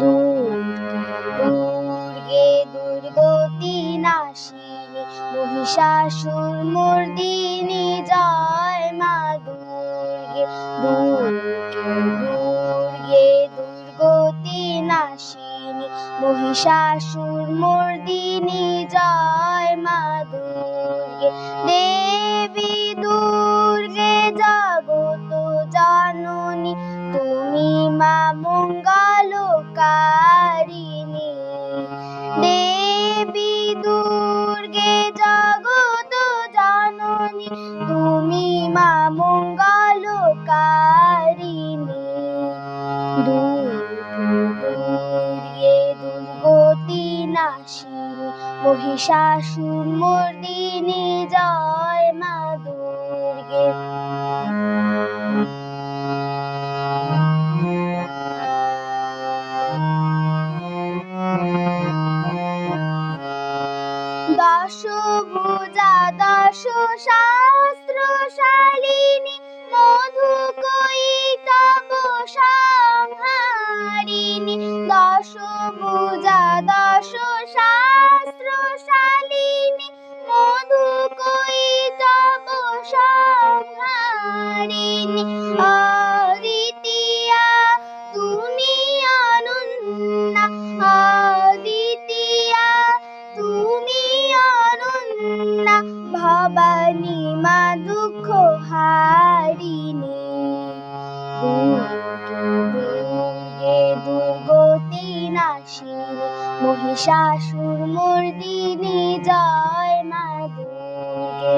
দুর্গে দুর্গতি নাশিনী, মহিষাসুর মর্দিনী জয় মা দুর্গে। দুর্গে দুর্গে দুর্গতি নাশিনী, মহিষাসুর মর্দিনী জয় মা দুর্গে। দেবী দুর্গে জগত জননী, তুমি মা মঙ্গলকারিণী মা মঙ্গলকারিণী। দুর্গে দুর্গতি নাশিনী মহিষাসুর মর্দিনী জয় মা দুর্গে। দশ ভুজা দশ শাস্ত্র ভবানী মা দুঃখ হারিণী। দুর্গে দুর্গতি নাশিনী, মহিষাসুর মর্দিনী জয় মা দুর্গে।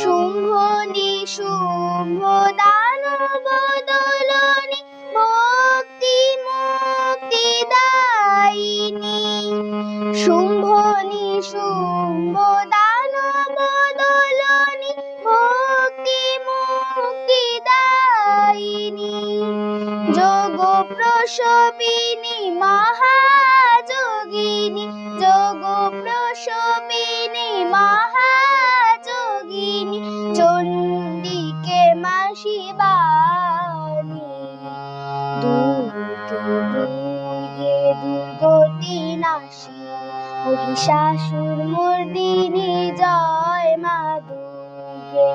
শুম্ভ নিশুম্ভ দানব শুম্ভ নিশুম্ভ দানব দলনি ভক্তি মুক্তি দায়িনী। যোগ প্রসবিনী মহাযোগিনী যোগ প্রসবিনী মহাযোগিনী, চণ্ডিকে মা দুর্গতি নাশিনী মহিষাসুর মর্দিনী জয় মা দুর্গে।